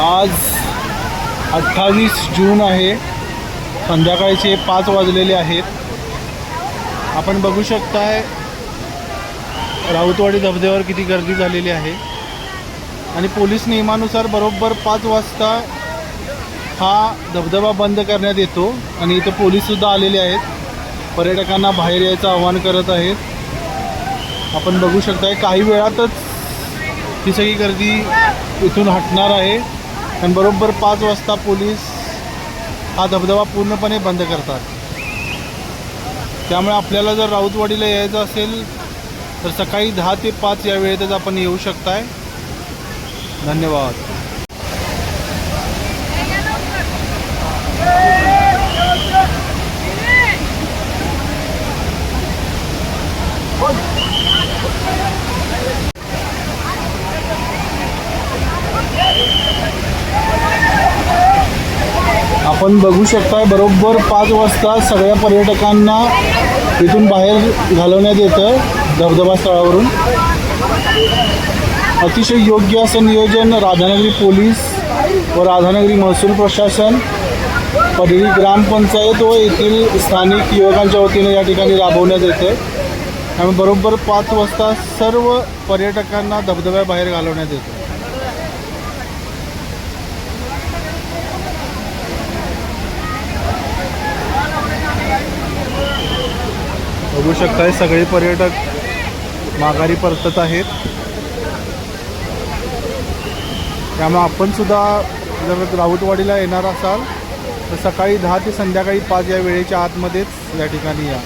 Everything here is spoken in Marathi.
आज अठ्ठावीस जून आहे. संध्याकाळचे पाच वाजलेले आहेत. आपण बघू शकताय राऊतवाडी धबधब्यावर किती गर्दी झालेली आहे. आणि पोलीस नियमानुसार बरोबर पाच वाजता हा धबधबा बंद करण्यात येतो आणि इथं पोलीससुद्धा आलेले आहेत. पर्यटकांना बाहेर यायचं आवाहन करत आहेत. आपण बघू शकताय काही वेळातच ही सगळी गर्दी इथून हटणार आहे. आणि बरोबर पाच वाजता पोलीस हा धबधबा पूर्णपणे बंद करतात. त्यामुळे आपल्याला जर राऊतवाडीला यायचं असेल तर सकाळी दहा ते पाच या वेळेतच आपण येऊ शकताय. धन्यवाद. आपण बघू शकताय बरोबर पाच वाजता सगळ्या पर्यटकांना इथून बाहेर घालवण्यात येतं धबधबा स्थळावरून. अतिशय योग्य असं नियोजन राधानगरी पोलीस व राधानगरी महसूल प्रशासन पडळी ग्रामपंचायत व येथील स्थानिक युवकांच्या वतीने या ठिकाणी राबवण्यात येते. त्यामुळे बरोबर पाच वाजता सर्व पर्यटकांना धबधब्याबाहेर घालवण्यात येतं. बघू शकताय सगळे पर्यटक माघारी परतत आहेत. त्यामुळे आपण सुद्धा जर राऊतवाडीला येणार असाल तर सकाळी दहा ते संध्याकाळी पाच या वेळेच्या आतमध्येच या ठिकाणी या.